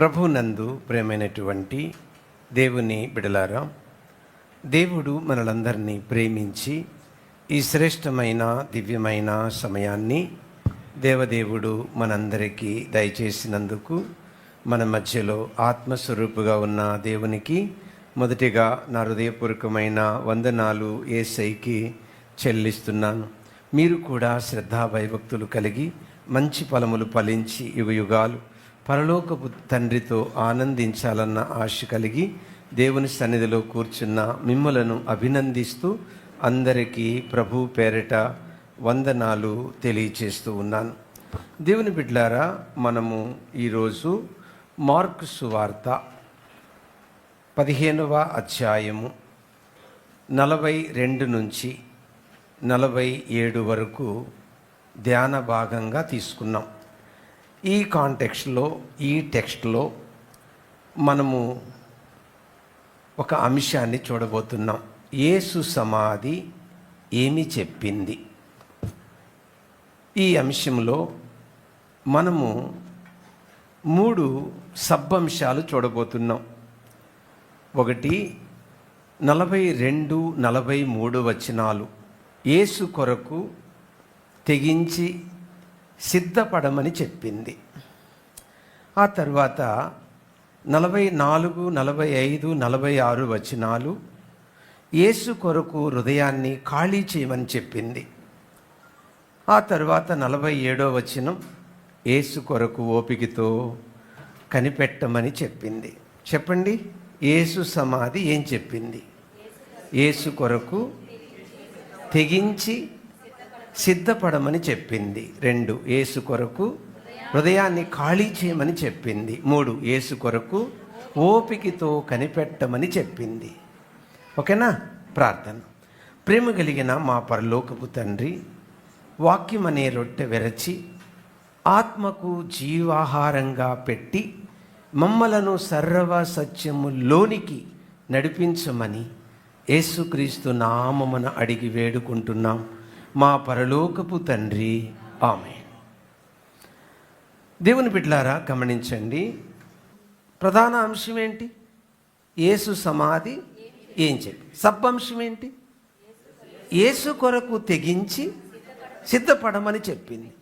ప్రభునందు ప్రేమైనటువంటి దేవుని బిడలారా దేవుడు మనలందరినీ ప్రేమించి ఈ శ్రేష్టమైన దివ్యమైన సమయాన్ని దేవదేవుడు మనందరికీ దయచేసినందుకు మన మధ్యలో ఆత్మస్వరూపుగా ఉన్న దేవునికి మొదటిగా నా హృదయపూర్వకమైన వందనాలు ఏసైకి చెల్లిస్తున్నాను. మీరు కూడా శ్రద్ధా భయభక్తులు కలిగి మంచి ఫలములు ఫలించి యుగయుగాలు యుగాలు పరలోకపు తండ్రితో ఆనందించాలన్న ఆశ కలిగి దేవుని సన్నిధిలో కూర్చున్న మిమ్మలను అభినందిస్తూ అందరికీ ప్రభు పేరిట వందనాలు తెలియచేస్తూ ఉన్నాను. దేవుని బిడ్లారా మనము ఈరోజు మార్కు సువార్త పదిహేనవ అధ్యాయము నలభై రెండు నుంచి నలభై ఏడు వరకు ధ్యాన భాగంగా తీసుకున్నాం. ఈ కాంటెక్స్ట్లో ఈ టెక్స్ట్లో మనము ఒక అంశాన్ని చూడబోతున్నాం. యేసు సమాధి ఏమి చెప్పింది? ఈ అంశంలో మనము మూడు సబ్బంశాలు చూడబోతున్నాం. ఒకటి నలభై రెండు నలభై మూడు వచనాలు ఏసు కొరకు తెగించి సిద్ధపడమని చెప్పింది. ఆ తర్వాత నలభై నాలుగు నలభై ఐదు నలభై ఆరు వచనాలు యేసు కొరకు హృదయాన్ని ఖాళీ చేయమని చెప్పింది. ఆ తర్వాత నలభై ఏడో వచనం యేసు కొరకు ఓపికతో కనిపెట్టమని చెప్పింది. చెప్పండి యేసు సమాధి ఏం చెప్పింది? యేసు కొరకు తెగించి సిద్ధపడమని చెప్పింది. రెండు ఏసు కొరకు హృదయాన్ని ఖాళీ చేయమని చెప్పింది. మూడు ఏసు కొరకు ఓపికతో కనిపెట్టమని చెప్పింది. ఓకేనా? ప్రార్థన. ప్రేమ కలిగిన మా పరలోకపు తండ్రి వాక్యం అనే రొట్టె విరచి ఆత్మకు జీవాహారంగా పెట్టి మమ్మలను సర్వ సత్యములోనికి నడిపించమని యేసుక్రీస్తు నామమున అడిగి వేడుకుంటున్నాం. మా పరలోకపు తండ్రి. ఆమె దేవుని బిడ్లారా గమనించండి. ప్రధాన అంశం ఏంటి? యేసు సమాధి ఏం చెప్పి? సబ్బంశం ఏంటి? యేసు కొరకు తెగించి సిద్ధపడమని చెప్పింది.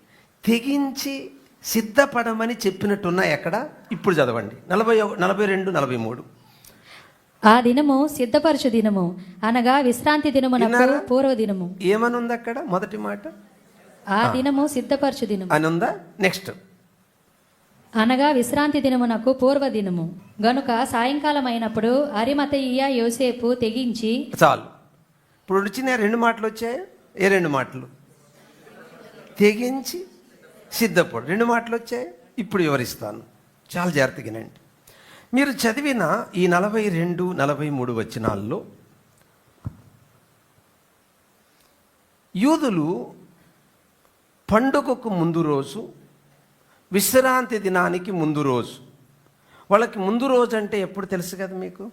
తెగించి సిద్ధపడమని చెప్పినట్టున్నా ఎక్కడ? ఇప్పుడు చదవండి. నలభై నలభై రెండు నలభై మూడు. ఆ దినము సిద్ధపరచు దినము. అనగా విశ్రాంతి దినమునకు విన్నారా? పూర్వ దినము. ఏమనుంది అక్కడ? మొదటి మాట? ఆ దినము సిద్ధపరచు దినము. అని ఉందా నెక్స్ట్. అనగా విశ్రాంతి దినమునకు పూర్వ దినము. గనుక సాయంకాలం అయినప్పుడు అరిమతయ్య యోసేపు తెగించి చాలు. ఇప్పుడు వచ్చిన రెండు మాటలు వచ్చాయి? ఏ రెండు మాటలు? తెగించి సిద్ధపడు. రెండు మాటలు వచ్చాయి? ఇప్పుడు వివరిస్తాను. చాలా జాగ్రత్తగా వినండి. మీరు చదివిన ఈ నలభై రెండు నలభై మూడు వచనాల్లో యూదులు పండుగకు ముందు రోజు విశ్రాంతి దినానికి ముందు రోజు. వాళ్ళకి ముందు రోజు అంటే ఎప్పుడు తెలుసు కదా మీకు?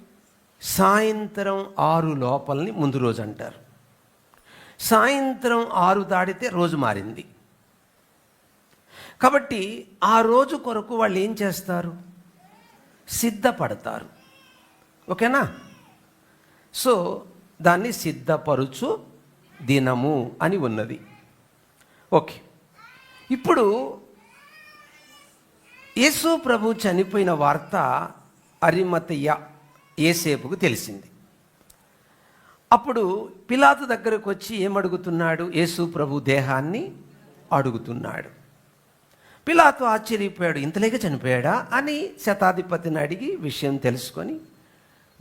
సాయంత్రం ఆరు లోపలని ముందు రోజు అంటారు. సాయంత్రం ఆరు దాటితే రోజు మారింది. కాబట్టి ఆ రోజు కొరకు వాళ్ళు ఏం చేస్తారు? సిద్ధపడతారు. ఓకేనా? సో దాన్ని సిద్ధపరుచు దినము అని ఉన్నది. ఓకే. ఇప్పుడు యేసు ప్రభు చనిపోయిన వార్త అరిమతయ్య ఏసేపుకు తెలిసింది. అప్పుడు పిలాతు దగ్గరకు వచ్చి ఏమడుగుతున్నాడు? యేసు ప్రభు దేహాన్ని అడుగుతున్నాడు. పిలాతు ఆశ్చర్యపోయాడు. ఇంతలేక చనిపోయాడా అని శతాధిపతిని అడిగి విషయం తెలుసుకొని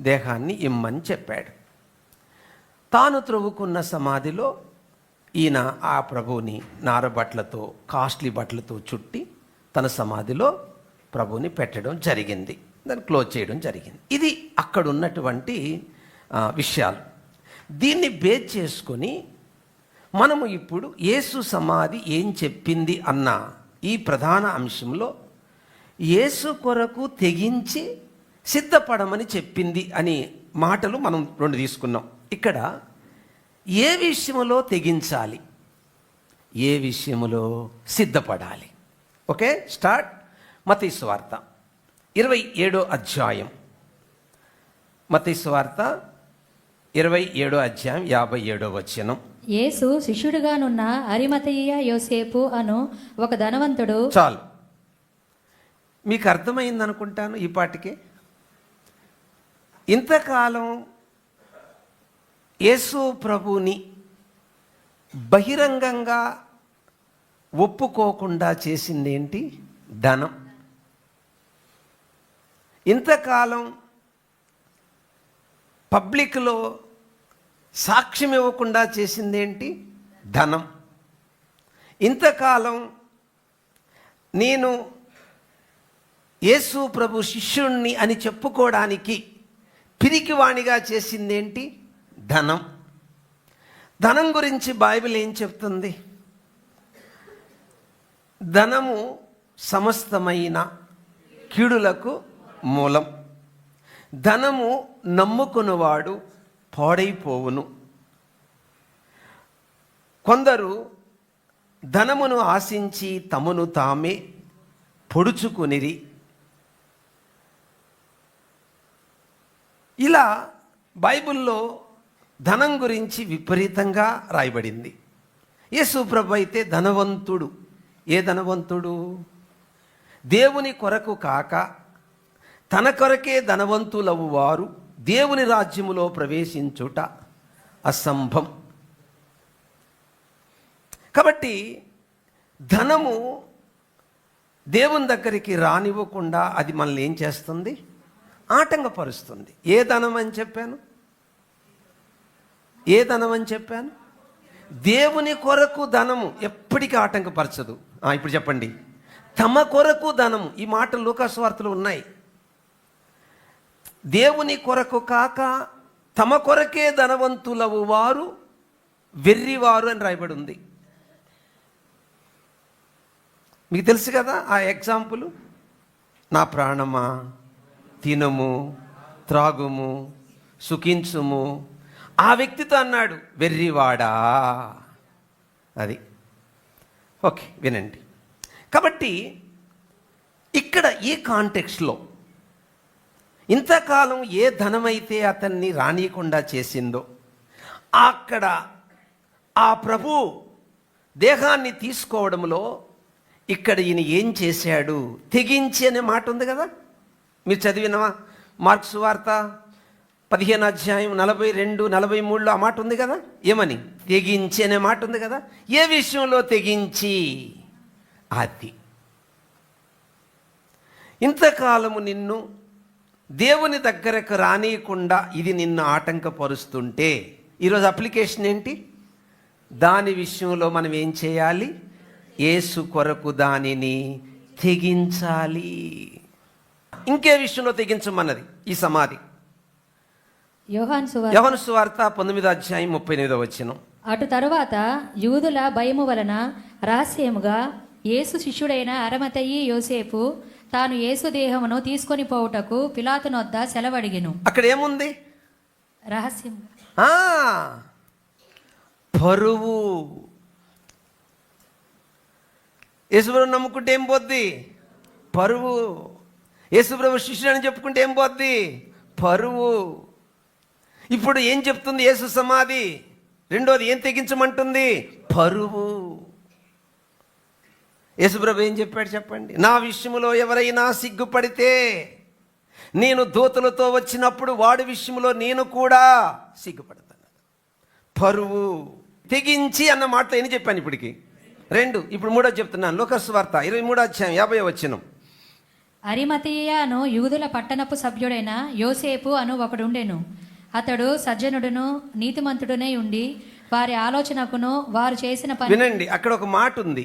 దేహాన్ని ఇమ్మని చెప్పాడు. తాను త్రవ్వుకున్న సమాధిలో ఈయన ఆ ప్రభువుని నారబట్లతో కాస్ట్లీ బట్టలతో చుట్టి తన సమాధిలో ప్రభువుని పెట్టడం జరిగింది. దాన్ని క్లోజ్ చేయడం జరిగింది. ఇది అక్కడ ఉన్నటువంటి విషయాలు. దీన్ని బేస్ చేసుకొని మనము ఇప్పుడు యేసు సమాధి ఏం చెప్పింది అన్న ఈ ప్రధాన అంశంలో యేసు కొరకు తెగించి సిద్ధపడమని చెప్పింది అని మాటలు మనం రెండు తీసుకున్నాం. ఇక్కడ ఏ విషయంలో తెగించాలి? ఏ విషయంలో సిద్ధపడాలి? Okay start. మతీశ్వార్త ఇరవై ఏడో అధ్యాయం. మతీశ్వార్త ఇరవై ఏడో అధ్యాయం యాభై ఏడో వచనం. యేసు శిష్యుడిగానున్న అరిమతయ్య యోసేపు అను ఒక ధనవంతుడు. చాలు. మీకు అర్థమైంది అనుకుంటాను ఈ పాటికే. ఇంతకాలం యేసు ప్రభుని బహిరంగంగా ఒప్పుకోకుండా చేసిందేంటి? ధనం. ఇంతకాలం పబ్లిక్లో సాక్ష్యం ఇవ్వకుండా చేసిందేంటి? ధనం. ఇంతకాలం నేను యేసు ప్రభు శిష్యుణ్ణి అని చెప్పుకోవడానికి పిరికివాణిగా చేసిందేంటి? ధనం. ధనం గురించి బైబిల్ ఏం చెప్తుంది? ధనము సమస్తమైన కీడులకు మూలం. ధనము నమ్ముకున్నవాడు పాడైపోవును. కొందరు ధనమును ఆశించి తమను తామే పొడుచుకునిరి. ఇలా బైబిల్లో ధనం గురించి విపరీతంగా రాయబడింది. యేసుప్రభు అయితే ధనవంతుడు. ఏ ధనవంతుడు? దేవుని కొరకు కాక తన కొరకే ధనవంతులవు వారు దేవుని రాజ్యములో ప్రవేశించుట అసంభం. కాబట్టి ధనము దేవుని దగ్గరికి రానివ్వకుండా అది మనల్ని ఏం చేస్తుంది? ఆటంకపరుస్తుంది. ఏ ధనం అని చెప్పాను? ఏ ధనం అని చెప్పాను? దేవుని కొరకు ధనము ఎప్పటికీ ఆటంకపరచదు. ఇప్పుడు చెప్పండి. తమ కొరకు ధనము. ఈ మాటలు లోకాస్వార్తలు ఉన్నాయి. దేవుని కొరకు కాక తమ కొరకే ధనవంతులవు వారు వెర్రివారు అని రాయబడి ఉంది మీకు తెలుసు కదా ఆ ఎగ్జాంపుల్? నా ప్రాణమా తినము త్రాగుము సుఖించుము. ఆ వ్యక్తితో అన్నాడు వెర్రివాడా? అది. ఓకే వినండి. కాబట్టి ఇక్కడ ఈ కాంటెక్స్లో ఇంతకాలం ఏ ధనమైతే అతన్ని రానియకుండా చేసిందో అక్కడ ఆ ప్రభు దేహాన్ని తీసుకోవడంలో ఇక్కడ ఈయన ఏం చేశాడు? తెగించి అనే మాట ఉంది కదా? మీరు చదివినవా? మార్క్స్ వార్త పదిహేను అధ్యాయం నలభై రెండు నలభై మూడులో ఆ మాట ఉంది కదా? ఏమని? తెగించి అనే మాట ఉంది కదా? ఏ విషయంలో తెగించి? అది. ఇంతకాలము నిన్ను దేవుని దగ్గరకు రానియకుండా ఇది నిన్ను ఆటంకపరుస్తుంటే ఈరోజు అప్లికేషన్ ఏంటి? దాని విషయంలో మనం ఏం చేయాలి? యేసు కొరకు దానిని తెగించాలి. ఇంకే విషయంలో తెగించమన్నది ఈ సమాధి. యోహాన్ సువార్త పంతొమ్మిదో అధ్యాయం ముప్పై ఎనిమిదో వచ్చిన అటు తరువాత యూదుల భయము వలన రహస్యముగా యేసు శిష్యుడైన అరమతయి యోసేపు తాను యేసు దేహమును తీసుకొని పోవుటకు పిలాతునొద్ద సెలవడిగెను. అక్కడ ఏముంది? రహస్యంగా ఆ, పరువు. యేసుప్రభు నమ్ముకుంటే ఏం పోద్ది? పరువు. యేసుప్రభు శిష్యుడు అని చెప్పుకుంటే ఏం పోద్ది? పరువు. ఇప్పుడు ఏం చెప్తుంది యేసు సమాధి? రెండోది ఏం తెగించమంటుంది? పరువు. యేసుప్రభు ఏం చెప్పాడు చెప్పండి? నా విషయంలో ఎవరైనా సిగ్గుపడితే నేను దూతలతో వచ్చినప్పుడు వాడి విషయంలో నేను కూడా సిగ్గుపడతాను. పరువు తెగించి అన్న మాటలు ఎన్ని చెప్పాను ఇప్పటికి? రెండు. ఇప్పుడు మూడో చెప్తున్నాను. లోకస్ వార్త ఇరవై మూడో అధ్యాయం యాభై వచ్చిన అరిమతయ్య అను యూదుల పట్టణపు సభ్యుడైన యోసేపు అను ఒకడుండెను అతడు సజ్జనుడును నీతిమంతుడునే ఉండి వారి ఆలోచనకును వారు చేసిన పని వినండి అక్కడ ఒక మాట ఉంది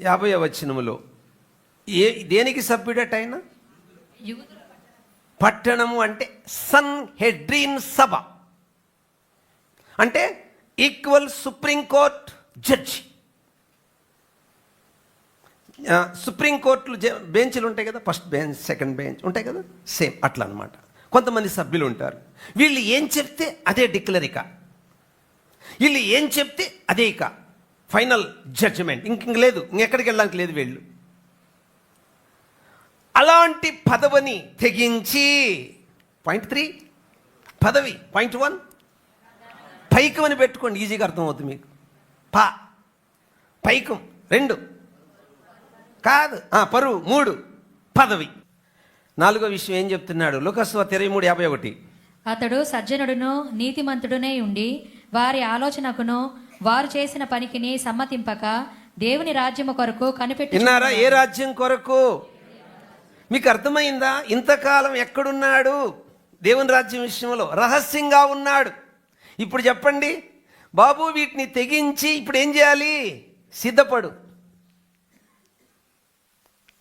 యాభై వచనములో. ఏ దేనికి సభ్యుడట ఆయన పట్టణము అంటే సన్ హెడ్రీన్ సభ. అంటే ఈక్వల్ సుప్రీంకోర్ట్ జడ్జి. సుప్రీంకోర్టులు బెంచ్లు ఉంటాయి కదా ఫస్ట్ బెంచ్ సెకండ్ బెంచ్ ఉంటాయి కదా సేమ్ అట్లా అనమాట కొంతమంది సభ్యులు ఉంటారు. వీళ్ళు ఏం చెప్తే అదే డిక్లరిక. వీళ్ళు ఏం చెప్తే అదే ఇక. ఫైనల్ జడ్జిమెంట్ ఇంక ఇంక లేదు. ఇంకెక్కడికి వెళ్ళడానికి లేదు వీళ్ళు. అలాంటి పదవిని తెగించి పాయింట్ త్రీ పదవి పాయింట్ వన్ పైకం అని పెట్టుకోండి. ఈజీగా అర్థమవుతుంది మీకు. పా పైకం రెండు. కాదు. పరువు మూడు. పదవి. నాలుగో విషయం ఏం చెప్తున్నాడు? లోకస్వ ఇరవై మూడు యాభై ఒకటి. అతడు సజ్జనుడును నీతిమంతుడునే ఉండి వారి ఆలోచనకును వారు చేసిన పనికిని సమ్మతింపక దేవుని రాజ్యము కొరకు కనిపెట్టి విన్నారా? ఏ రాజ్యం కొరకు? మీకు అర్థమైందా? ఇంతకాలం ఎక్కడున్నాడు? దేవుని రాజ్యం విషయంలో రహస్యంగా ఉన్నాడు. ఇప్పుడు చెప్పండి. బాబు వీటిని తెగించి ఇప్పుడు ఏం చేయాలి? సిద్ధపడు.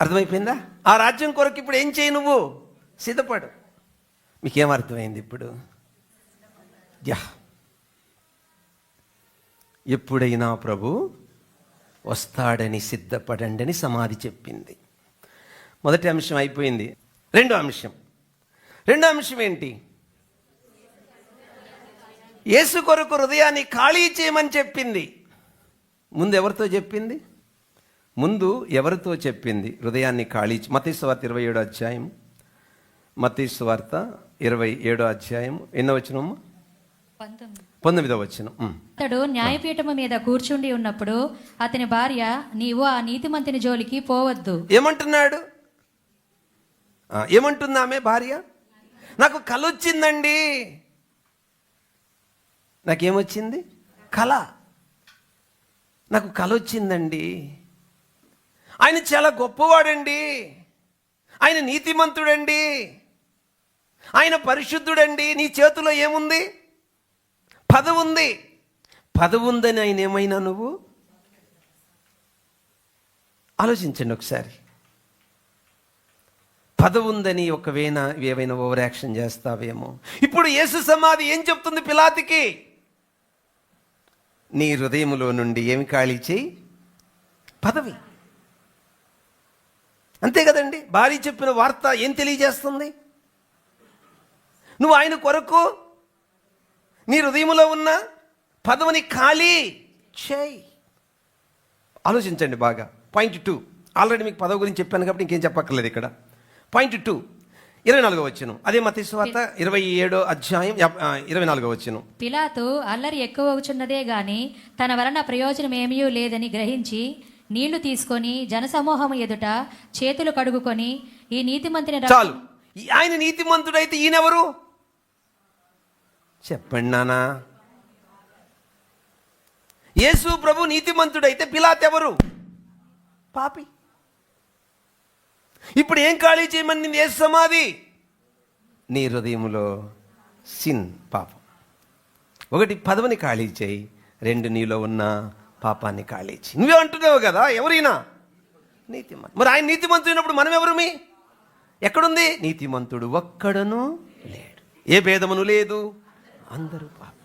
అర్థమైపోయిందా? ఆ రాజ్యం కొరకు ఇప్పుడు ఏం చేయి నువ్వు? సిద్ధపడు. మీకేం అర్థమైంది ఇప్పుడు? యా. ఎప్పుడైనా ప్రభు వస్తాడని సిద్ధపడండి అని సమాధి చెప్పింది. మొదటి అంశం అయిపోయింది. రెండో అంశం. రెండో అంశం ఏంటి? యేసు కొరకు హృదయాన్ని ఖాళీ చేయమని చెప్పింది. ముందు ఎవరితో చెప్పింది? ముందు ఎవరితో చెప్పింది? హృదయాన్ని ఖాళీ మతీ ఇరవై ఏడో అధ్యాయం మతీసు వార్త ఇరవై ఏడో అధ్యాయం ఎన్నో వచ్చినమ్మా పంతొమ్మిది పంతొమ్మిదో వచ్చిన అతడు న్యాయపీఠము మీద కూర్చుండి ఉన్నప్పుడు అతని భార్య నీవు ఆ నీతిమంతుని జోలికి పోవద్దు. ఏమంటున్నాడు? ఆ, ఏమంటుందామె భార్య? నాకు కళ వచ్చిందండి. నాకేమొచ్చింది? కళ నాకు కళ వచ్చిందండి. ఆయన చాలా గొప్పవాడండి. ఆయన నీతిమంతుడండి. ఆయన పరిశుద్ధుడండి. నీ చేతిలో ఏముంది? పదవి ఉంది పదవి ఉందని ఆయన ఏమైనా నువ్వు? ఆలోచించండి ఒకసారి. పదవి ఉందని ఒకవేళ ఏవైనా ఓవర్ యాక్షన్ చేస్తావేమో. ఇప్పుడు యేసు సమాధి ఏం చెప్తుంది పిలాతికి? నీ హృదయములో నుండి ఏమి ఖాళీ చేయి? పదవి. అంతే కదండి? భార్య చెప్పిన వార్త ఏం తెలియజేస్తుంది? నువ్వు ఆయన కొరకు నీ హృదయములో ఉన్న పదవిని ఖాళీ చేయి. ఆలోచించండి బాగా. Point two. ఆల్రెడీ మీకు పదవి గురించి చెప్పాను కాబట్టి ఇంకేం చెప్పక్కర్లేదు ఇక్కడ. Point two. ఇరవై నాలుగో వచ్చను అదే మత స్వాత ఇరవై ఏడో అధ్యాయం ఇరవై నాలుగో వచ్చను పిలాతు అల్లరి ఎక్కువవుచున్నదే గాని తన వలన ప్రయోజనం ఏమీ లేదని గ్రహించి నీళ్ళు తీసుకొని జనసమూహము ఎదుట చేతులు కడుగుకొని ఈ నీతిమంతుని చాలు. ఆయన నీతిమంతుడైతే ఈయనెవరు? చెప్పండి నానా. యేసు ప్రభు నీతిమంతుడైతే పిలాత్ ఎవరు? పాపి. ఇప్పుడు ఏం ఖాళీ చేయమని ఏ సమాధి? నీ హృదయంలో సిన్ పాపం. ఒకటి పదవిని ఖాళీ చేయి రెండు నీలో ఉన్న పాపాన్ని ఖాళీ చేయి. నువ్వే అంటున్నావు కదా ఎవరైనా? నీతిమంతు. మరి ఆయన నీతిమంతుడినప్పుడు మనం ఎవరుమి? ఎక్కడుంది? నీతిమంతుడు ఒక్కడను లేడు. ఏ భేదమును లేదు. అందరూ పాపం.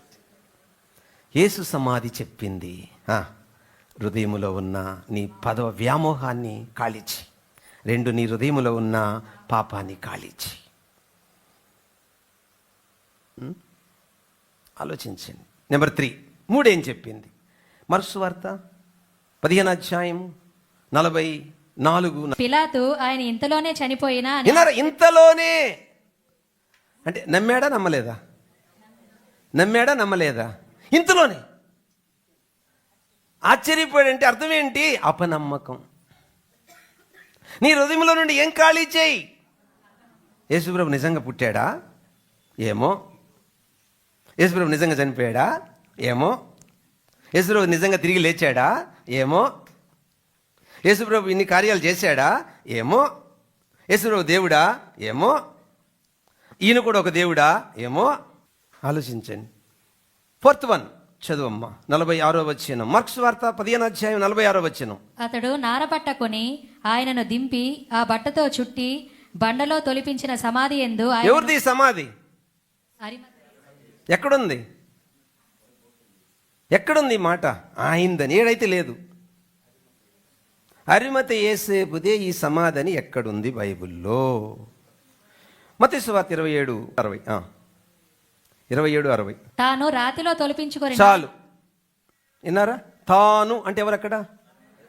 యేసు సమాధి చెప్పింది హృదయములో ఉన్న నీ పదవ వ్యామోహాన్ని కాళిచి రెండు నీ హృదయములో ఉన్న పాపాన్ని కాళిచి? ఆలోచించండి. నెంబర్ త్రీ మూడేం చెప్పింది? మరుసు వార్త పదిహేను అధ్యాయం నలభై నాలుగు పిలాతు ఆయన ఇంతలోనే చనిపోయినా ఇంతలోనే! అంటే నమ్మాడా? నమ్మలేదా? నమ్మాడా నమ్మలేదా? ఇంతలోనే. ఆశ్చర్యపోయాడంటే అర్థం ఏంటి అపనమ్మకం. నీ హృదయంలో నుండి ఏం ఖాళీ చేయి? యేసుప్రభు నిజంగా పుట్టాడా? ఏమో. యేసుప్రభు నిజంగా చనిపోయాడా? ఏమో. యేసుప్రభు నిజంగా తిరిగి లేచాడా? ఏమో. యేసుప్రభు ఇన్ని కార్యాలు చేశాడా? ఏమో. యేసుప్రభు దేవుడా? ఏమో. ఈయన కూడా ఒక దేవుడా? ఏమో. ఆలోచించండి. ఫోర్త్ వన్ చదువమ్మ నలభై ఆరో వచ్చిన మార్క్స్ వార్త పదిహేను అధ్యాయం నలభై ఆరో వచ్చిన అతడు నారబట్ట కొని ఆయనను దింపి ఆ బట్టతో చుట్టి బండలో తొలిపించిన సమాధి ఎందు ఎవరిది సమాధి? ఎక్కడుంది? ఎక్కడుంది మాట? ఆయిందని ఏడైతే లేదు. అరిమత ఏసేపుదే ఈ సమాధని ఎక్కడుంది బైబిల్లో? మత సువార్త ఇరవై ఏడు అరవై. ఇరవై ఏడు అరవై. తాను రాతిలో తొలిపించుకొని చాలు. విన్నారా? తాను అంటే ఎవరు అక్కడ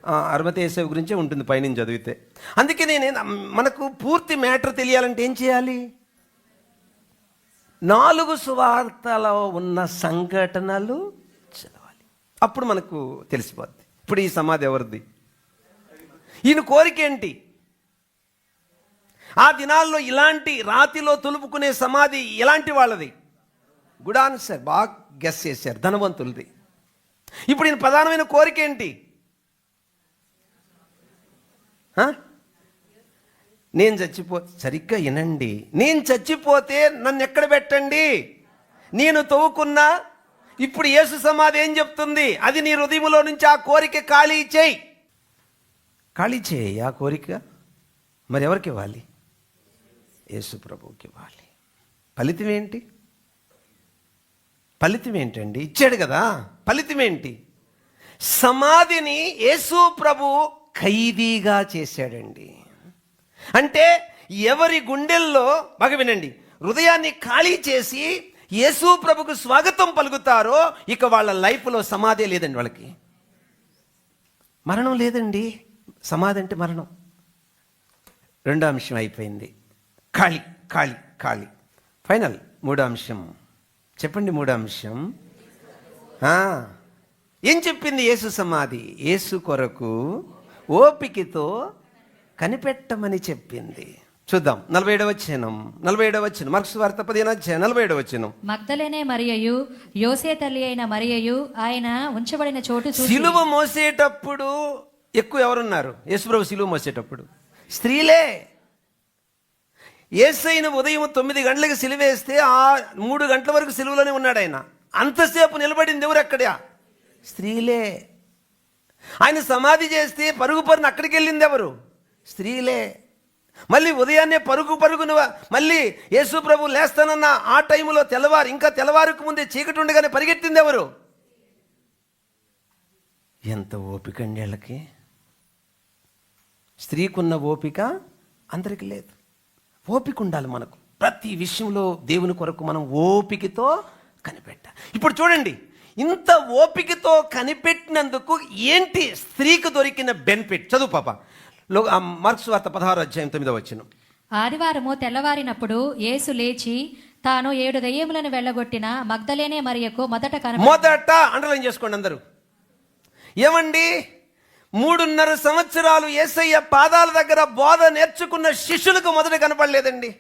అరమతేసేవి గురించే ఉంటుంది పైనుంచి చదివితే. అందుకే నేను మనకు పూర్తి మ్యాటర్ తెలియాలంటే ఏం చేయాలి? నాలుగు సువార్తలో ఉన్న సంఘటనలు చదవాలి. అప్పుడు మనకు తెలిసిపోద్ది. ఇప్పుడు ఈ సమాధి ఎవరిది? ఈయన కోరిక ఏంటి? ఆ దినాల్లో ఇలాంటి రాతిలో తులుపుకునే సమాధి ఎలాంటి వాళ్ళది? గుడ్ ఆన్సర్ బాగా గెస్ చేశారు. ధనవంతులది. ఇప్పుడు ఈయన ప్రధానమైన కోరిక ఏంటి? నేను చచ్చిపో సరిగ్గా వినండి. నేను చచ్చిపోతే నన్ను ఎక్కడ పెట్టండి? నేను తవ్వుకున్నా ఇప్పుడు యేసు సమాధి ఏం చెప్తుంది? అది నీ హృదయంలో నుంచి ఆ కోరిక ఖాళీ చేయి. ఖాళీ చేయి. ఆ కోరిక మరి ఎవరికి ఇవ్వాలి? యేసు ప్రభువుకి ఇవ్వాలి. ఫలితం ఏంటి? ఫలితం ఏంటండి ఇచ్చాడు కదా. ఫలితం ఏంటి సమాధిని యేసు ప్రభు ఖైదీగా చేశాడండి. అంటే ఎవరి గుండెల్లో బాగా వినండి హృదయాన్ని ఖాళీ చేసి యేసు ప్రభుకు స్వాగతం పలుకుతారో ఇక వాళ్ళ లైఫ్లో సమాధి లేదండి వాళ్ళకి. మరణం లేదండి. సమాధి అంటే మరణం. రెండో అంశం అయిపోయింది. ఖాళీ ఖాళీ ఖాళీ. ఫైనల్ మూడో అంశం. చెప్పండి మూడో అంశం ఏం చెప్పింది యేసు సమాధి? యేసు కొరకు ఓపికతో కనిపెట్టమని చెప్పింది. చూద్దాం. నలభై ఏడవ వచ్చినం నలభై ఏడవ వచ్చిన మార్క్స్ వార్త పదిహేను అధ్యాయం నలభై ఏడవ వచ్చినం మగ్ధలేనే మరియయు యోసే తల్లి అయిన మరియయు ఆయన ఉంచబడిన చోటు సిలువ మోసేటప్పుడు ఎక్కువ ఎవరున్నారు? యేసుప్రభు సిలువ మోసేటప్పుడు. స్త్రీలే. ఏసైను ఉదయం తొమ్మిది గంటలకు సిలివేస్తే ఆ మూడు గంటల వరకు సిలువలోనే ఉన్నాడు ఆయన. అంతసేపు నిలబడింది ఎవరు అక్కడ? స్త్రీలే. ఆయన సమాధి చేస్తే పరుగు పరుగున అక్కడికి వెళ్ళింది ఎవరు? స్త్రీలే. మళ్ళీ ఉదయాన్నే పరుగు పరుగును మళ్ళీ యేసు ప్రభు లేస్తానన్న ఆ టైంలో తెల్లవారు ఇంకా తెల్లవారుకు ముందే చీకటి ఉండగానే పరిగెత్తింది ఎవరు? ఎంత ఓపిక అండి వీళ్ళకి? స్త్రీకున్న ఓపిక అందరికి లేదు. ఓపిక ఉండాలి మనకు. ప్రతి విషయంలో దేవుని కొరకు మనం ఓపికతో కనిపెట్ట. ఇప్పుడు చూడండి ఇంత ఓపికతో కనిపెట్టినందుకు ఏంటి స్త్రీకి దొరికిన బెనిఫిట్? చదువు పాప. మార్క్స్ వార్త పదహారు అధ్యాయం తొమ్మిదో వచ్చిన. ఆదివారము తెల్లవారినప్పుడు యేసు లేచి తాను ఏడు దయ్యములను వెళ్ళగొట్టిన మగ్ధలేనే మరియకు మొదట కన మొదట అండర్లైన్ చేసుకోండి అందరూ. ఏమండి? మూడున్నర సంవత్సరాలు ఏసయ్య పాదాల దగ్గర బోధ నేర్చుకున్న శిష్యులకు మొదట కనపడలేదండి.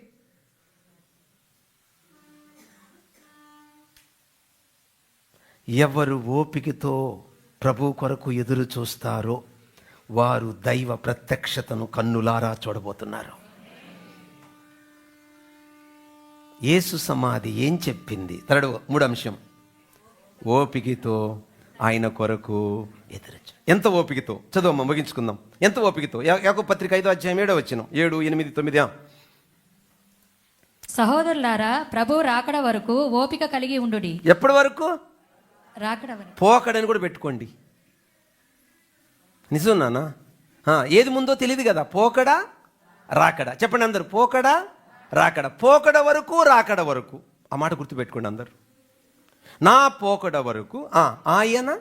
ఎవరు ఓపికతో ప్రభు కొరకు ఎదురు చూస్తారో వారు దైవ ప్రత్యక్షతను కన్నులారా చూడబోతున్నారు. యేసు సమాధి ఏం చెప్పింది? తరడు మూడు అంశం. ఓపికతో ఆయన కొరకు ఎదురొచ్చు ఎంత ఓపికతో? చదువమ్మ ముగించుకుందాం. ఎంత ఓపికతో? యాకో పత్రిక ఐదో అధ్యాయం ఏడో వచ్చిన ఏడు ఎనిమిది తొమ్మిది. సహోదరులారా ప్రభు రాకడ వరకు ఓపిక కలిగి ఉండుడి. ఎప్పటి వరకు? రాకడ పోకడని కూడా పెట్టుకోండి. నిజం నాన్న? ఆ, ఏది ముందో తెలియదు కదా. పోకడ రాకడ. చెప్పండి అందరు పోకడ రాకడ. పోకడ వరకు రాకడ వరకు. ఆ మాట గుర్తుపెట్టుకోండి అందరు. నా పోకడ వరకు ఆయన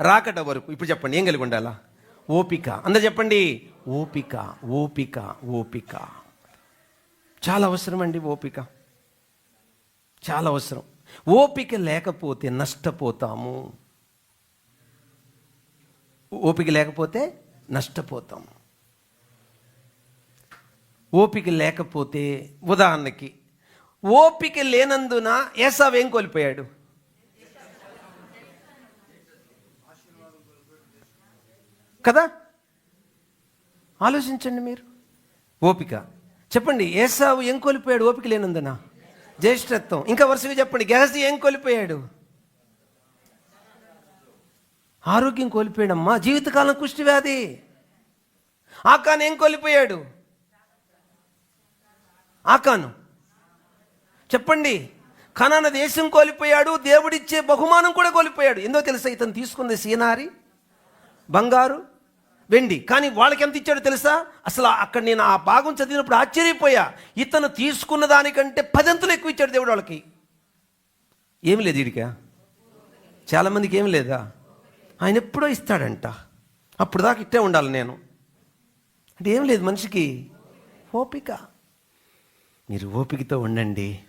రాకడ వరకు ఇప్పుడు చెప్పండి ఏం కలిగి ఉండాలా? ఓపిక. అందరు చెప్పండి ఓపిక ఓపిక ఓపిక. చాలా అవసరం అండి ఓపిక. చాలా అవసరం. ఓపిక లేకపోతే నష్టపోతాము. ఓపిక లేకపోతే నష్టపోతాం. ఓపిక లేకపోతే ఉదాహరణకి ఓపిక లేనందున ఏసావేం కోల్పోయాడు? కదా? ఆలోచించండి మీరు. ఓపిక. చెప్పండి ఏసావు ఏం కోల్పోయాడు? ఓపిక లేనందున. జ్యేష్ఠత్వం. ఇంకా వరుసగా చెప్పండి గెహజీ ఏం కోల్పోయాడు? ఆరోగ్యం కోల్పోయాడమ్మా. జీవితకాలం కుష్టి వ్యాధి ఆకాన్ ఏం కోల్పోయాడు? ఆకాను. చెప్పండి కనాన దేశం కోల్పోయాడు దేవుడిచ్చే బహుమానం కూడా కోల్పోయాడు. ఎందో తెలుసా ఇతను తీసుకుంది సీనారి? బంగారు? వెండి. కానీ వాళ్ళకి ఎంత ఇచ్చాడో తెలుసా? అసలు అక్కడ నేను ఆ భాగం చదివినప్పుడు ఆశ్చర్యపోయా. ఇతను తీసుకున్న దానికంటే పదంతులు ఎక్కువ ఇచ్చాడు దేవుడు వాళ్ళకి. ఏమి లేదు వీడికా చాలామందికి ఏమి లేదా? ఆయన ఎప్పుడో ఇస్తాడంట. అప్పుడు దాకా ఇట్టే ఉండాలి నేను. అంటే ఏం లేదు మనిషికి ఓపిక. మీరు ఓపికతో ఉండండి.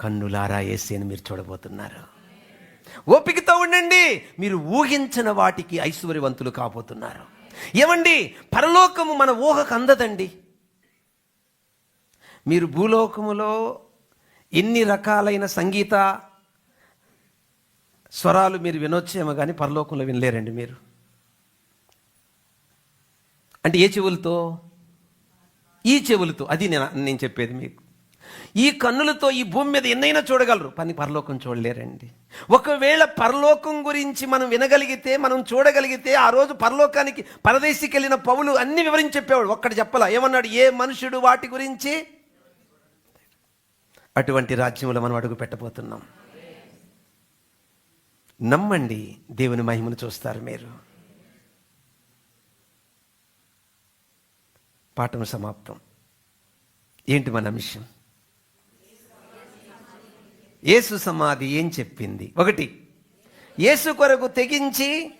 కన్నులారా వేసి అని మీరు చూడబోతున్నారు. ఓపికతో ఉండండి. మీరు ఊహించిన వాటికి ఐశ్వర్యవంతులు కాబోతున్నారు. ఏమండి? పరలోకము మన ఊహకు అందదండి. మీరు భూలోకములో ఎన్ని రకాలైన సంగీత స్వరాలు మీరు వినొచ్చేమో కానీ పరలోకంలో వినలేరండి మీరు. అంటే ఏ చెవులతో? ఈ చెవులతో. అది నేను నేను చెప్పేది మీకు. ఈ కన్నులతో ఈ భూమి మీద ఎన్నైనా చూడగలరు. పని పరలోకం చూడలేరండి. ఒకవేళ పరలోకం గురించి మనం వినగలిగితే మనం చూడగలిగితే ఆ రోజు పరలోకానికి పరదేశికి వెళ్ళిన పౌలు అన్ని వివరించి చెప్పేవాడు. ఒక్కటి చెప్పలా? ఏమన్నాడు? ఏ మనుషుడు వాటి గురించి? అటువంటి రాజ్యంలో మనం అడుగు పెట్టబోతున్నాం. నమ్మండి దేవుని మహిమను చూస్తారు మీరు. పాఠం సమాప్తం. ఏంటి మన అంశం యేసు సమాధి ఏం చెప్పింది? ఒకటి యేసు కొరకు తెగించి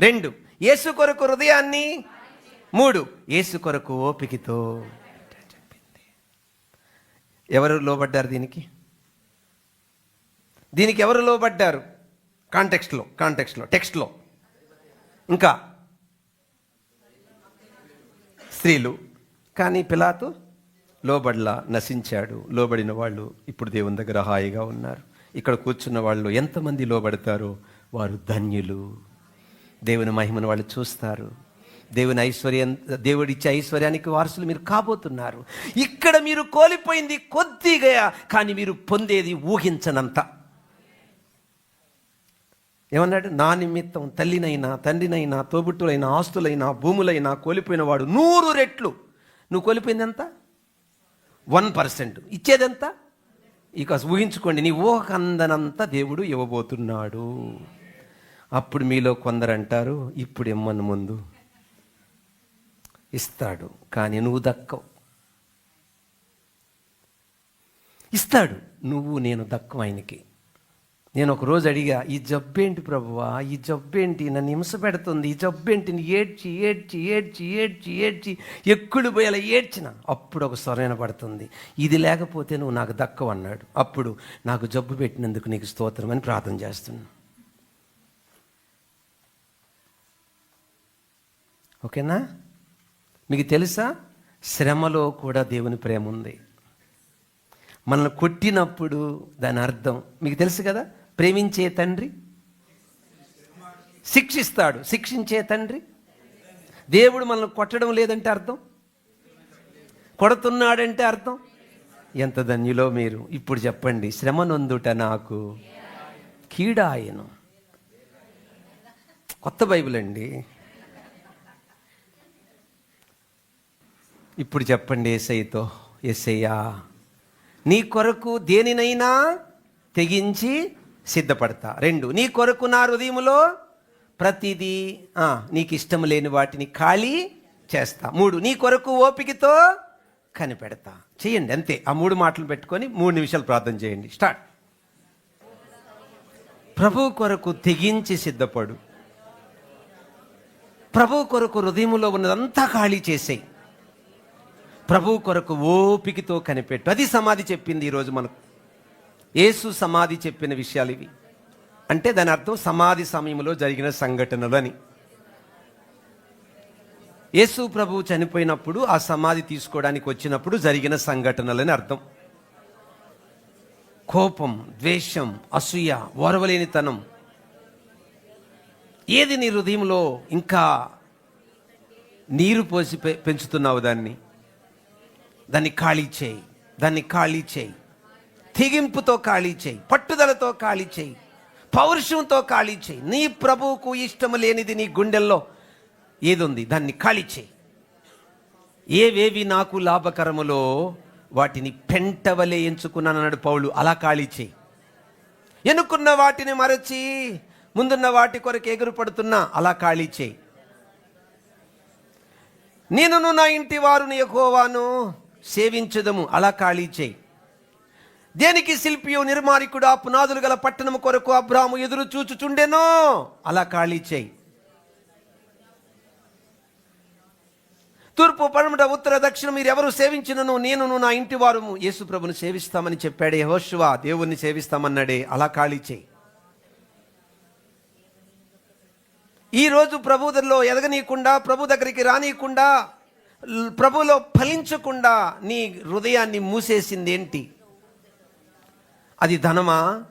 రెండు యేసు కొరకు హృదయాన్ని మూడు యేసు కొరకు ఓపికతో చెప్పింది. ఎవరు లోబడ్డారు దీనికి? దీనికి ఎవరు లోబడ్డారు? కాంటెక్స్ట్లో కాంటెక్స్ట్లో టెక్స్ట్లో. ఇంకా స్త్రీలు కానీ పిలాతు లోబడ్ల నశించాడు. లోబడిన వాళ్ళు ఇప్పుడు దేవుని దగ్గర హాయిగా ఉన్నారు. ఇక్కడ కూర్చున్న వాళ్ళు ఎంతమంది లోబడతారో వారు ధన్యులు. దేవుని మహిమను వాళ్ళు చూస్తారు. దేవుని ఐశ్వర్యం దేవుడిచ్చే ఐశ్వర్యానికి వారసులు మీరు కాబోతున్నారు. ఇక్కడ మీరు కోల్పోయింది కొద్దిగా కానీ మీరు పొందేది ఊహించనంత. ఏమన్నాడు? నా నిమిత్తం తల్లినైనా తండ్రినైనా తోబుట్టులైనా ఆస్తులైనా భూములైనా కోల్పోయిన వాడు నూరు రెట్లు. నువ్వు కోల్పోయింది ఎంత? One percent. ఇచ్చేదెంత? ఇక ఊహించుకోండి నీ ఊహకందనంతా దేవుడు ఇవ్వబోతున్నాడు. అప్పుడు మీలో కొందరు అంటారు ఇప్పుడు ఇమ్మను ముందు. ఇస్తాడు కానీ నువ్వు దక్కవు. ఇస్తాడు నువ్వు నేను దక్కం ఆయనకి. నేను ఒక రోజు అడిగా ఈ జబ్బేంటి ప్రభువా? ఈ జబ్బేంటి? నన్ను హింస పెడుతుంది. ఈ జబ్బేంటిని ఏడ్చి ఏడ్చి ఏడ్చి ఏడ్చి ఏడ్చి ఎక్కుడు పోయేలా ఏడ్చిన. అప్పుడు ఒక స్వరైన పడుతుంది. ఇది లేకపోతే నువ్వు నాకు దక్కవు అన్నాడు అప్పుడు నాకు జబ్బు పెట్టినందుకు నీకు స్తోత్రం అని ప్రార్థన చేస్తున్నా ఓకేనా? మీకు తెలుసా? శ్రమలో కూడా దేవుని ప్రేమ ఉంది మనల్ని కొట్టినప్పుడు దాని అర్థం మీకు తెలుసు కదా? ప్రేమించే తండ్రి? శిక్షిస్తాడు. శిక్షించే తండ్రి? దేవుడు మనల్ని కొట్టడం లేదంటే అర్థం? కొడుతున్నాడంటే అర్థం? ఎంత ధన్యులో మీరు. ఇప్పుడు చెప్పండి. శ్రమ నొందుట నాకు కీడాయను. కొత్త బైబిల్ అండి. ఇప్పుడు చెప్పండి ఎస్ఐతో ఎస్ఐయా నీ కొరకు దేనినైనా తెగించి సిద్ధపడతా. రెండు నీ కొరకు నా హృదయములో ప్రతిదీ నీకు ఇష్టం లేని వాటిని ఖాళీ చేస్తా. మూడు నీ కొరకు ఓపికతో కనిపెడతా. చేయండి అంతే. ఆ మూడు మాటలు పెట్టుకొని మూడు నిమిషాలు ప్రార్థన చేయండి. స్టార్ట్. ప్రభు కొరకు తెగించి సిద్ధపడు. ప్రభు కొరకు హృదయములో ఉన్నదంతా ఖాళీ చేసేయి. ప్రభు కొరకు ఓపికతో కనిపెట్టు. అది సమాధి చెప్పింది ఈరోజు మనకు. యేసు సమాధి చెప్పిన విషయాలు ఇవి. అంటే దాని అర్థం సమాధి సమయంలో జరిగిన సంఘటనలు అని యేసు ప్రభు చనిపోయినప్పుడు ఆ సమాధి తీసుకోవడానికి వచ్చినప్పుడు జరిగిన సంఘటనలని అర్థం. కోపం ద్వేషం అసూయ ఓరవలేనితనం. ఏది నీ హృదయంలో ఇంకా నీరు పోసి పెంచుతున్నావు దాన్ని? దాన్ని ఖాళీ చేయి. దాన్ని ఖాళీ చేయి. తెగింపుతో ఖాళీ చేయి పట్టుదలతో ఖాళీ చేయి పౌరుషంతో ఖాళీ చేయి. నీ ప్రభువుకు ఇష్టం లేనిది నీ గుండెల్లో ఏదుంది? దాన్ని ఖాళీ చేయి. ఏవేవి నాకు లాభకరములో వాటిని పెంటవలే ఎంచుకున్నానన్నాడు పౌలు. అలా ఖాళీ చేయి. ఎన్నుకున్న వాటిని మరచి ముందున్న వాటి కొరకు ఎగురు పడుతున్నా అలా ఖాళీ చేయి. నేనును నా ఇంటి వారుని యెహోవాను సేవించదము అలా ఖాళీ చేయి. దేనికి శిల్పియు నిర్మాణికుడు? ఆ పునాదులు గల పట్టణము కొరకు అబ్రాము ఎదురు చూచుచుండెనో? అలా ఖాళీ చేయి. తూర్పు పడమట ఉత్తర దక్షిణ మీరు ఎవరు సేవించినను? నేనును నా ఇంటి వారు యేసు ప్రభుని సేవిస్తామని చెప్పాడే హోషువా దేవుణ్ణి సేవిస్తామన్నాడే. అలా ఖాళీ చేయి. ఈరోజు రోజు ఎదగనీయకుండా ప్రభు దగ్గరికి రానీయకుండా ప్రభులో ఫలించకుండా నీ హృదయాన్ని మూసేసింది ఏంటి అది ధనమా?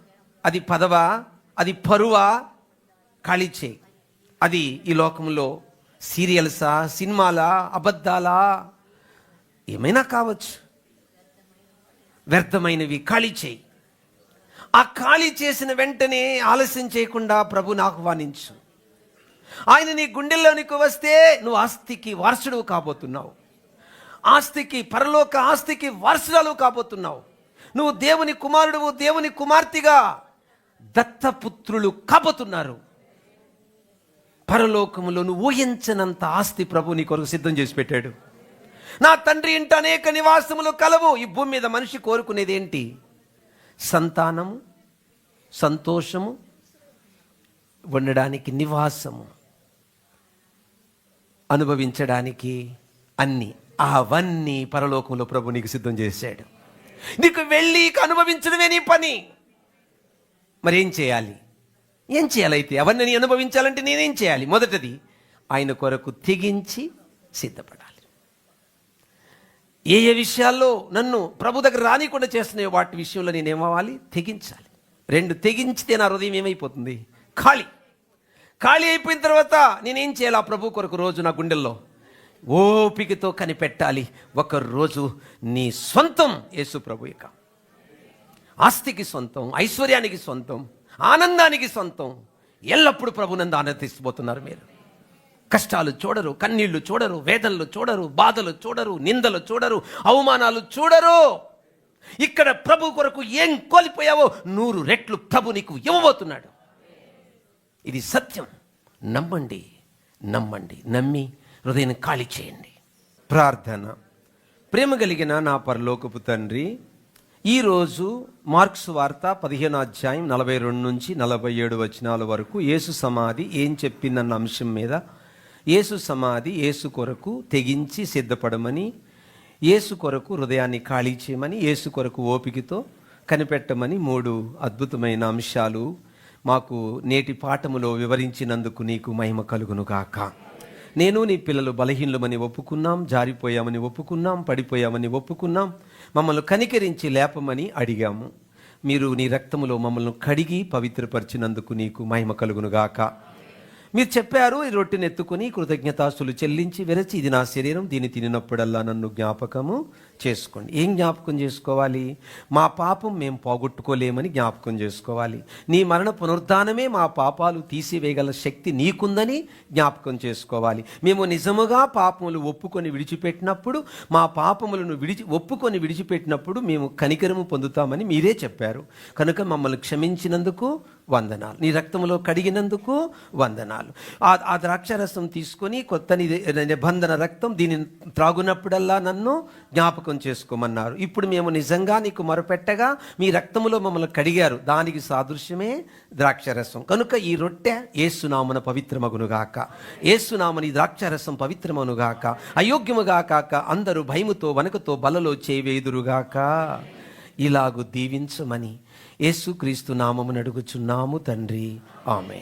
అది పదవా? అది పరువా? ఖాళీ చేయి అది ఈ లోకంలో సీరియల్సా సినిమాలా అబద్ధాలా? ఏమైనా కావచ్చు. వ్యర్థమైనవి ఖాళీ చేయి ఆ ఖాళీ చేసిన వెంటనే ఆలస్యం చేయకుండా ప్రభుని ఆహ్వానించు. ఆయన నీ గుండెల్లోనికి వస్తే నువ్వు ఆస్తికి వారసుడు కాబోతున్నావు. ఆస్తికి పరలోక ఆస్తికి వారసురాలు కాబోతున్నావు. నువ్వు దేవుని కుమారుడు దేవుని కుమార్తెగా దత్తపుత్రులు కాబోతున్నారు. పరలోకములో నువ్వు ఊహించనంత ఆస్తి ప్రభు నీ కొరకు సిద్ధం చేసి పెట్టాడు. నా తండ్రి ఇంట అనేక నివాసములు కలవు. ఈ భూమి మీద మనిషి కోరుకునేది ఏంటి సంతానము సంతోషము ఉండడానికి నివాసము అనుభవించడానికి అన్నీ. అవన్నీ పరలోకంలో ప్రభు నీకు సిద్ధం చేశాడు. నీకు వెళ్ళి అనుభవించడమే నీ పని. మరి ఏం చేయాలి ఏం చేయాలైతే అవన్నీ అనుభవించాలంటే నేనేం చేయాలి? మొదటిది ఆయన కొరకు తెగించి సిద్ధపడాలి. ఏ ఏ విషయాల్లో నన్ను ప్రభు దగ్గర రానికుండా చేస్తున్నాయో వాటి విషయంలో నేనేమవ్వాలి తెగించాలి. రెండు తెగించితే నా హృదయం ఏమైపోతుంది? ఖాళీ. ఖాళీ అయిపోయిన తర్వాత నేనేం చేయాలి? ఆ ప్రభు కొరకు రోజు నా గుండెల్లో ఓపికతో కనిపెట్టాలి. ఒకరోజు నీ సొంతం యేసు ప్రభు ఇక ఆస్తికి సొంతం ఐశ్వర్యానికి సొంతం ఆనందానికి సొంతం ఎల్లప్పుడూ ప్రభునందు ఆనందిస్తుపోతున్నారు మీరు. కష్టాలు చూడరు కన్నీళ్ళు చూడరు వేదనలు చూడరు బాధలు చూడరు నిందలు చూడరు అవమానాలు చూడరు. ఇక్కడ ప్రభు కొరకు ఏం కోల్పోయావో నూరు రెట్లు ప్రభు నీకు ఇవ్వబోతున్నాడు. ఇది సత్యం. నమ్మండి నమ్మండి నమ్మి హృదయాన్ని ఖాళీ చేయండి. ప్రార్థన. ప్రేమ కలిగిన నా పరలోకపు తండ్రి ఈరోజు మార్క్స్ వార్త పదిహేను అధ్యాయం నలభై రెండు నుంచి నలభై ఏడు వచనాల వరకు యేసు సమాధి ఏం చెప్పిందన్న అంశం మీద యేసు సమాధి యేసు కొరకు తెగించి సిద్ధపడమని యేసు కొరకు హృదయాన్ని ఖాళీ చేయమని యేసు కొరకు ఓపికతో కనిపెట్టమని మూడు అద్భుతమైన అంశాలు మాకు నేటి పాఠములో వివరించినందుకు నీకు మహిమ కలుగునుగాక నేను నీ పిల్లలు బలహీనమని ఒప్పుకున్నాం జారిపోయామని ఒప్పుకున్నాం పడిపోయామని ఒప్పుకున్నాం మమ్మల్ని కనికరించి లేపమని అడిగాము. మీరు నీ రక్తములో మమ్మల్ని కడిగి పవిత్రపరిచినందుకు నీకు మహిమ కలుగునుగాక. మీరు చెప్పారు ఈ రొట్టెని ఎత్తుకుని కృతజ్ఞతాస్తులు చెల్లించి విరచి ఇది నా శరీరం దీన్ని తినినప్పుడల్లా నన్ను జ్ఞాపకము చేసుకోండి. ఏం జ్ఞాపకం చేసుకోవాలి? మా పాపం మేము పోగొట్టుకోలేమని జ్ఞాపకం చేసుకోవాలి. నీ మరణ పునరుద్ధానమే మా పాపాలు తీసివేయగల శక్తి నీకుందని జ్ఞాపకం చేసుకోవాలి. మేము నిజముగా పాపములు ఒప్పుకొని విడిచిపెట్టినప్పుడు మా పాపములను విడిచి ఒప్పుకొని విడిచిపెట్టినప్పుడు మేము కనికరము పొందుతామని మీరే చెప్పారు. కనుక మమ్మల్ని క్షమించినందుకు వందనాలు. నీ రక్తములో కడిగినందుకు వందనాలు. ఆ ఆ ద్రాక్షరసం తీసుకొని కొత్త నిబంధన రక్తం దీనిని త్రాగునప్పుడల్లా నన్ను జ్ఞాపకం చేసుకోమన్నారు. ఇప్పుడు మేము నిజంగా నీకు మొరపెట్టగా మీ రక్తములో మమ్మల్ని కడిగారు. దానికి సాదృశ్యమే ద్రాక్షరసం. కనుక ఈ రొట్టె ఏసునామన పవిత్రమగునుగాక. ఏసునామని ద్రాక్షరసం పవిత్రమనుగాక అయోగ్యముగా కాక అందరూ భయముతో వనకతో బలలో చేవేదురుగాక. ఇలాగు దీవించమని యేసుక్రీస్తు నామమును అడుగుచున్నాము తండ్రి. ఆమెన్.